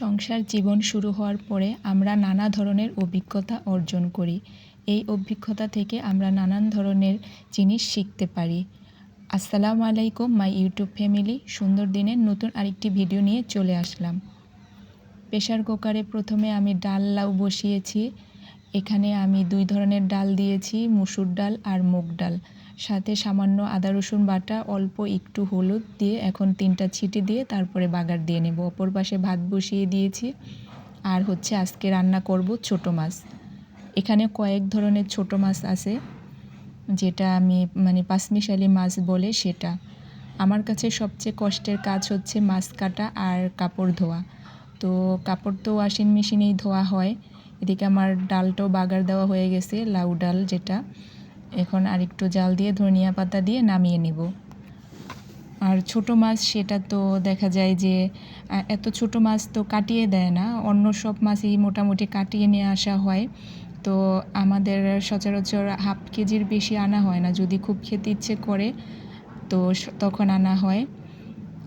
সংসার জীবন শুরু হওয়ার পরে আমরা নানা ধরনের অভিজ্ঞতা অর্জন করি। এই অভিজ্ঞতা থেকে আমরা নানান ধরনের জিনিস শিখতে পারি। আসসালামু আলাইকুম, মাই ইউটিউব ফ্যামিলি। সুন্দর দিনের নতুন আরেকটি ভিডিও নিয়ে চলে আসলাম। প্রেশার কুকারে প্রথমে আমি ডাল লাউ বসিয়েছি। এখানে আমি দুই ধরনের ডাল দিয়েছি, মুসুর ডাল আর মুগ ডাল। সাথে সামান্য আদা, রসুন বাটা, অল্প একটু হলুদ দিয়ে এখন তিনটা ছিটি দিয়ে তারপরে বাগার দিয়ে নেব। অপর পাশে ভাত বসিয়ে দিয়েছি। আর হচ্ছে আজকে রান্না করব ছোট মাছ। এখানে কয়েক ধরনের ছোট মাছ আছে, যেটা আমি মানে পাঁচমিশালি মাছ বলে সেটা। আমার কাছে সবচেয়ে কষ্টের কাজ হচ্ছে মাছ কাটা আর কাপড় ধোয়া। তো কাপড় তো ওয়াশিং মেশিনেই ধোয়া হয়। এদিকে আমার ডালটাও বাগার দেওয়া হয়ে গেছে, লাউ ডাল যেটা। এখন আরেকটু জাল দিয়ে ধনিয়া পাতা দিয়ে নামিয়ে নিব। আর ছোট মাছ সেটা তো দেখা যায় যে এত ছোট মাছ তো কাটিয়ে দেয় না। অন্য সব মাছই মোটামুটি কাটিয়ে নিয়ে আসা হয়। তো আমাদের সচরাচর হাফ কেজির বেশি আনা হয় না। যদি খুব খেতে ইচ্ছে করে, তো তখন আনা হয়।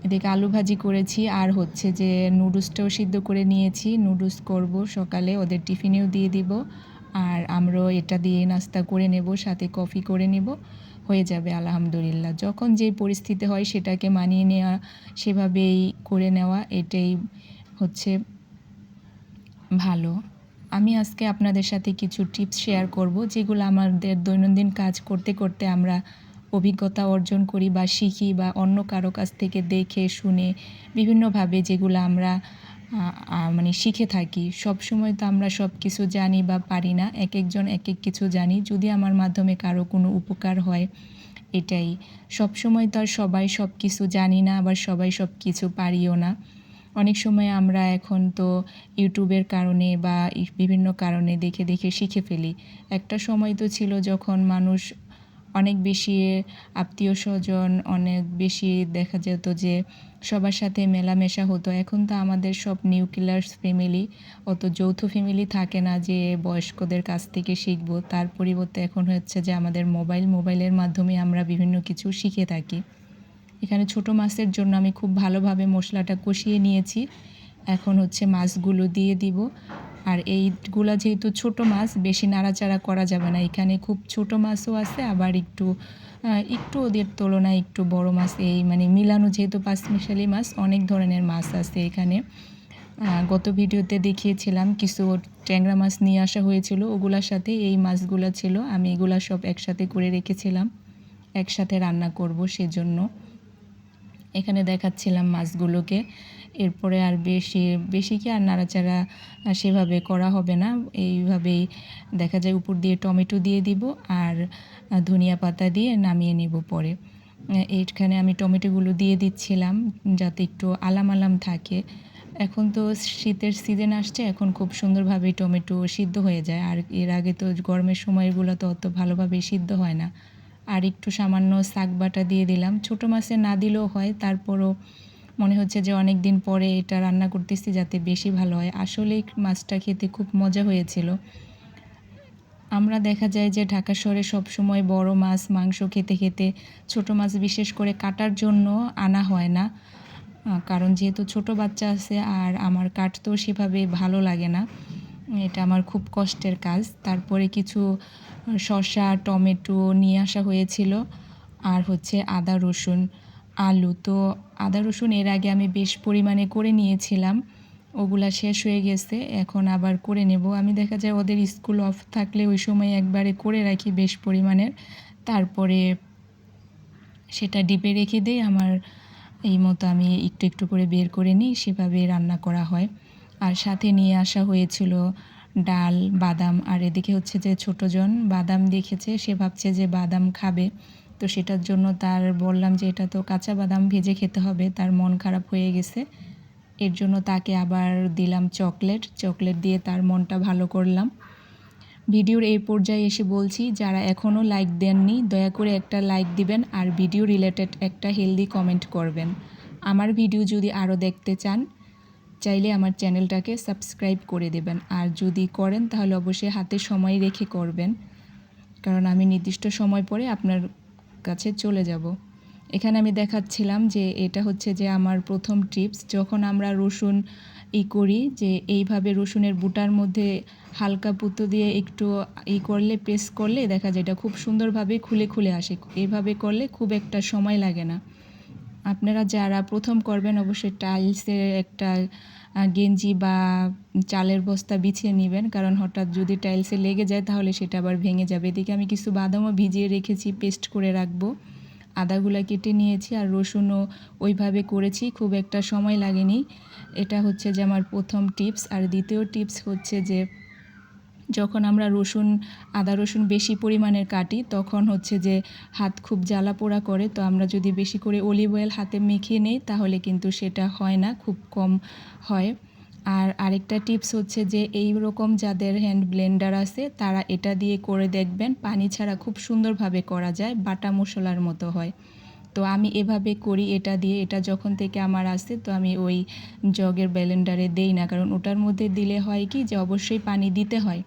এদিকে আলু ভাজি করেছি। আর হচ্ছে যে নুডলসটাও সিদ্ধ করে নিয়েছি। নুডলস করব সকালে, ওদের টিফিনেও দিয়ে দিব। আর আমরাও এটা দিয়ে নাস্তা করে নেব, সাথে কফি করে নেব, হয়ে যাবে আলহামদুলিল্লাহ। যখন যে পরিস্থিতি হয় সেটাকে মানিয়ে নেওয়া সেভাবেই করে নেওয়া, এটাই হচ্ছে ভালো। আমি আজকে আপনাদের সাথে কিছু টিপস শেয়ার করব, যেগুলো আমাদের দৈনন্দিন কাজ করতে করতে আমরা অভিজ্ঞতা অর্জন করি বা শিখি বা অন্য কারও কাছ থেকে দেখে, শুনে, বিভিন্নভাবে যেগুলো আমরা মানে শিখে থাকি। সব সময় তো আমরা সব কিছু জানি বা পারি না। এক একজন এক এক কিছু জানি। যদি আমার মাধ্যমে কারও কোনো উপকার হয়, এটাই। সব সময় তো আর সবাই সব কিছু জানি না, আবার সবাই সব কিছু পারিও না। অনেক সময় আমরা এখন তো ইউটিউবের কারণে বা বিভিন্ন কারণে দেখে দেখে শিখে ফেলি। একটা সময় তো ছিল যখন মানুষ অনেক বেশি আত্মীয় স্বজন, অনেক বেশি দেখা যেত যে সবার সাথে মেলামেশা হতো। এখন তো আমাদের সব নিউক্লিয়ার ফ্যামিলি অত যৌথ ফ্যামিলি থাকে না যে বয়স্কদের কাছ থেকে শিখব। তার পরিবর্তে এখন হচ্ছে যে আমাদের মোবাইল মোবাইলের মাধ্যমে আমরা বিভিন্ন কিছু শিখে থাকি। এখানে ছোট মাছের জন্য আমি খুব ভালোভাবে মশলাটা কষিয়ে নিয়েছি। এখন হচ্ছে মাছগুলো দিয়ে দিব। আর এইগুলা যেহেতু ছোট মাছ, বেশি নাড়াচাড়া করা যাবে না। এখানে খুব ছোট মাছও আছে, আবার একটু একটু ওদের তুলনায় একটু বড় মাছ। এই মানে মিলানো যেহেতু পাঁচমিশালি মাছ, অনেক ধরনের মাছ আছে এখানে। গত ভিডিওতে দেখিয়েছিলাম, কিছু ট্যাংরা মাছ নিয়ে আসা হয়েছিল, ওগুলার সাথে এই মাছগুলো ছিল। আমি এগুলা সব একসাথে করে রেখেছিলাম, একসাথে রান্না করব সেজন্য। এখানে দেখাচ্ছিলাম মাছগুলোকে। এরপরে আর বেশি বেশি কি আর নাড়াচাড়া সেভাবে করা হবে না। এইভাবেই দেখা যায় উপর দিয়ে টমেটো দিয়ে দিব আর ধনিয়া পাতা দিয়ে নামিয়ে নেব পরে। এইখানে আমি টমেটোগুলো দিয়ে দিচ্ছিলাম যাতে একটু আলাম আলাম থাকে। এখন তো শীতের সিজন আসছে, এখন খুব সুন্দরভাবে টমেটো সিদ্ধ হয়ে যায়। আর এর আগে তো গরমের সময়গুলো তো অত ভালোভাবে সিদ্ধ হয় না। আর একটু সামান্য শাক বাটা দিয়ে দিলাম। ছোটো মাছে না দিলেও হয়, তারপরও মনে হচ্ছে যে অনেক দিন পরে এটা রান্না করতেছি যাতে বেশি ভালো হয়। আসলেই মাছটা খেতে খুব মজা হয়েছিল। আমরা দেখা যায় যে ঢাকা শহরে সবসময় বড় মাছ, মাংস খেতে খেতে ছোট মাছ বিশেষ করে কাটার জন্য আনা হয় না। কারণ যেহেতু ছোট বাচ্চা আছে আর আমার কাটতেও সেভাবে ভালো লাগে না। এটা আমার খুব কষ্টের কাজ। তারপরে কিছু শসা, টমেটো নিয়ে আসা হয়েছিল। আর হচ্ছে আদা, রসুন। আলু। তো আদা, রসুন এর আগে আমি বেশ পরিমাণে করে নিয়েছিলাম। ওগুলা শেষ হয়ে গেছে, এখন আবার করে নেব। আমি দেখা যায় ওদের স্কুল অফ থাকলে ওই সময় একবারে করে রাখি বেশ পরিমাণের। তারপরে সেটা ডিপে রেখে দিই, আমার এই মতো আমি একটু একটু করে বের করে নিই, সেভাবে রান্না করা হয়। আর সাথে নিয়ে আসা হয়েছিল ডাল, বাদাম, আর এদিকে হচ্ছে যে ছোটোজন বাদাম দেখেছে, সে ভাবছে যে বাদাম খাবে। তো সেটার জন্য তার বললাম যে এটা তো কাঁচা বাদাম ভেজে খেতে হবে, তার মন খারাপ হয়ে গেছে। এর জন্য তাকে আবার দিলাম চকলেট চকলেট দিয়ে তার মনটা ভালো করলাম। ভিডিওর এই পর্যায়ে এসে বলছি, যারা এখনও লাইক দেননি, দয়া করে একটা লাইক দিবেন আর ভিডিও রিলেটেড একটা হেলদি কমেন্ট করবেন। আমার ভিডিও যদি আরও দেখতে চান, চাইলে আমার চ্যানেলটাকে সাবস্ক্রাইব করে দেবেন। আর যদি করেন, তাহলে অবশ্যই হাতে সময় রেখে করবেন। কারণ আমি নির্দিষ্ট সময় পরে আপনার কাছে চলে যাব। এখানে আমি দেখাচ্ছিলাম যে এটা হচ্ছে যে আমার প্রথম টিপস যখন আমরা রসুন ই করি, যে এইভাবে রসুনের বুটার মধ্যে হালকা পুতো দিয়ে একটু ই করলে প্রেস করলে দেখা যায় এটা খুব সুন্দরভাবে খুলে খুলে আসে। এভাবে করলে খুব একটা সময় লাগে না। আপনারা যারা প্রথম করবেন অবশ্যই টাইলসের একটা গেঞ্জি বা চালের বস্তা বিছিয়ে নেবেন। কারণ হঠাৎ যদি টাইলসে লেগে যায় তাহলে সেটা আবার ভেঙে যাবে। এদিকে আমি কিছু বাদামও ভিজিয়ে রেখেছি, পেস্ট করে রাখব। আদাগুলা কেটে নিয়েছি আর রসুনও ওইভাবে করেছি, খুব একটা সময় লাগেনি। এটা হচ্ছে যে আমার প্রথম টিপস। আর দ্বিতীয় টিপস হচ্ছে যে যখন আমরা রসুন, আদা রসুন বেশি পরিমাণের কাটি, তখন হচ্ছে যে হাত খুব জ্বালা পোড়া করে। তো আমরা যদি বেশি করে অলিভ অয়েল হাতে মেখে নেই, তাহলে কিন্তু সেটা হয় না, খুব কম হয়। আর আরেকটা টিপস হচ্ছে যে এই রকম যাদের হ্যান্ড ব্লেন্ডার আছে, তারা এটা দিয়ে করে দেখবেন। পানি ছাড়া খুব সুন্দরভাবে করা যায়, বাটা মশলার মতো হয়। তো আমি এভাবে করি, এটা দিয়ে, এটা যখন থেকে আমার আসে তো আমি ওই জগের ব্লেন্ডারে দেই না। কারণ ওটার মধ্যে দিলে হয় কি যে অবশ্যই পানি দিতে হয়।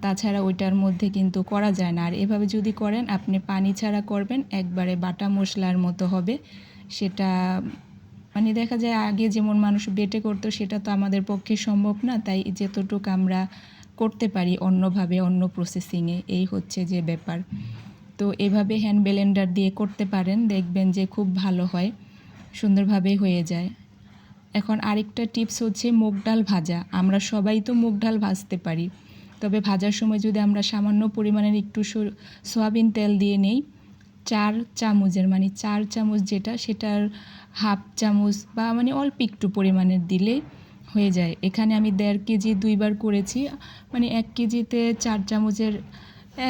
তাছাড়া ওইটার মধ্যে কিন্তু করা যায় না। আর এভাবে যদি করেন, আপনি পানি ছাড়া করবেন, একবারে বাটা মশলার মতো হবে। সেটা মানে দেখা যায় আগে যেমন মানুষ বেটে করতো, সেটা তো আমাদের পক্ষে সম্ভব না। তাই যতটুকু আমরা করতে পারি অন্যভাবে, অন্য প্রসেসিংয়ে এই হচ্ছে যে ব্যাপার। তো এভাবে হ্যান্ড ব্লেন্ডার দিয়ে করতে পারেন, দেখবেন যে খুব ভালো হয় সুন্দরভাবে হয়ে যায়। এখন আরেকটা টিপস হচ্ছে মুগ ডাল ভাজা। আমরা সবাই তো মুগ ডাল ভাজতে পারি, তবে ভাজার সময় যদি আমরা সামান্য পরিমাণের একটু সয়াবিন তেল দিয়ে নেই, চার চামচের মানে চার চামচ যেটা, সেটার হাফ চামচ বা মানে অল্প একটু পরিমাণের দিলে হয়ে যায়। এখানে আমি দেড় কেজি দুইবার করেছি মানে এক কেজিতে চার চামচের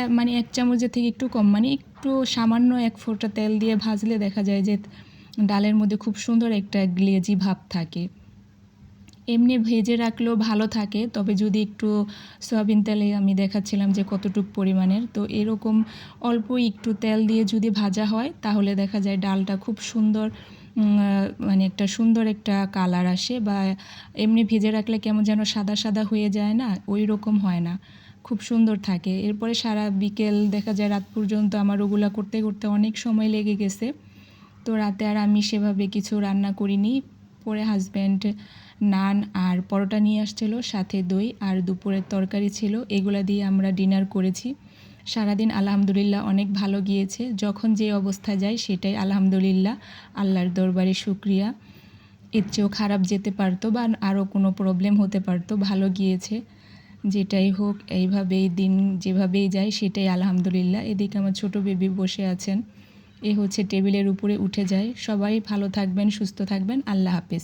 মানে এক চামচের থেকে একটু কম মানে একটু সামান্য এক ফোঁটা তেল দিয়ে ভাজলে দেখা যায় যে ডালের মধ্যে খুব সুন্দর একটা গ্লেজি ভাব থাকে। এমনি ভেজে রাখলেও ভালো থাকে, তবে যদি একটু সয়াবিন তেলে আমি দেখাচ্ছিলাম যে কতটুকু পরিমাণের, তো এরকম অল্প একটু তেল দিয়ে যদি ভাজা হয়, তাহলে দেখা যায় ডালটা খুব সুন্দর মানে একটা সুন্দর একটা কালার আসে বা এমনি ভেজে রাখলে কেমন যেন সাদা সাদা হয়ে যায় না ওই রকম হয় না। খুব সুন্দর থাকে। এরপরে সারা বিকেল দেখা যায় রাত পর্যন্ত আমার ওগুলা করতে করতে অনেক সময় লেগে গেছে। তো রাতে আর আমি সেভাবে কিছু রান্না করিনি। পরে হাজব্যান্ড নান আর পরোটা নিয়ে আসছিল, সাথে দই আর দুপুরের তরকারি ছিল। এগুলা দিয়ে আমরা ডিনার করেছি। সারাদিন আলহামদুলিল্লাহ অনেক ভালো গিয়েছে। যখন যে অবস্থা যায় সেটাই আলহামদুলিল্লাহ, আল্লাহর দরবারে শুক্রিয়া। এর চেয়েও খারাপ যেতে পারতো বা আরও কোনো প্রবলেম হতে পারতো, ভালো গিয়েছে। যেটাই হোক, এইভাবেই দিন যেভাবেই যায়, সেটাই আলহামদুলিল্লাহ। এদিকে আমার ছোট বেবি বসে আছেন। এ হচ্ছে টেবিলের উপরে উঠে যায়। সবাই ভালো থাকবেন, সুস্থ থাকবেন। আল্লাহ হাফেজ।